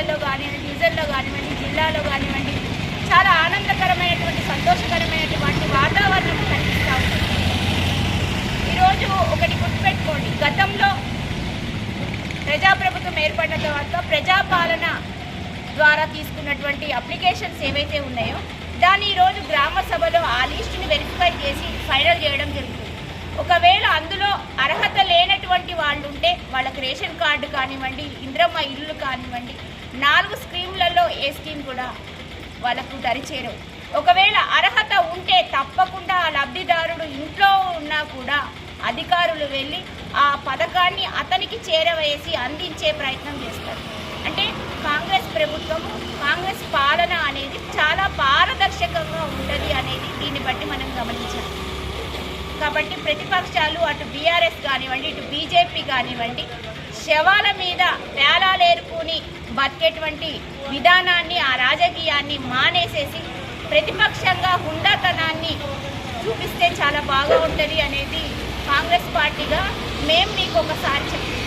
మండలాలలో కానివ్వండి డివిజన్లో కానివ్వండి జిల్లాలో కానివ్వండి చాలా ఆనందకరమైనటువంటి సంతోషకరమైనటువంటి వాతావరణం కనిపిస్తూ ఉంటుంది ఈరోజు ఒకటి గుర్తుపెట్టుకోండి. గతంలో ప్రజాప్రభుత్వం ఏర్పడిన తర్వాత ప్రజాపాలన ద్వారా తీసుకున్నటువంటి అప్లికేషన్స్ ఏవైతే ఉన్నాయో దాన్ని ఈరోజు గ్రామ సభలో ఆ లిస్టుని వెరిఫై చేసి ఫైనల్ చేయడం జరుగుతుంది. ఒకవేళ అందులో అర్హత లేనటువంటి వాళ్ళు ఉంటే వాళ్ళకి రేషన్ కార్డు కానివ్వండి ఇంద్రమ్మ ఇల్లు కానివ్వండి నాలుగు స్కీమ్లలో ఏ స్కీమ్ కూడా వాళ్ళకు దరిచేరు ఒకవేళ అర్హత ఉంటే తప్పకుండా ఆ లబ్ధిదారుడు ఇంట్లో ఉన్నా కూడా అధికారులు వెళ్ళి ఆ పథకాన్ని అతనికి చేరవేసి అందించే ప్రయత్నం చేస్తారు. అంటే కాంగ్రెస్ ప్రభుత్వం కాంగ్రెస్ పాలన అనేది చాలా పారదర్శకంగా ఉంటుంది అనేది దీన్ని బట్టి మనం గమనించాలి. కాబట్టి ప్రతిపక్షాలు అటు బీఆర్ఎస్ కానివ్వండి ఇటు బీజేపీ కానివ్వండి శవాల మీద బతికేటువంటి విధానాన్ని ఆ రాజకీయాన్ని మానేసేసి ప్రతిపక్షంగా హుండాతనాన్ని చూపిస్తే చాలా బాగా ఉంటుంది అనేది కాంగ్రెస్ పార్టీగా మేము మీకు ఒకసారి చెప్తాం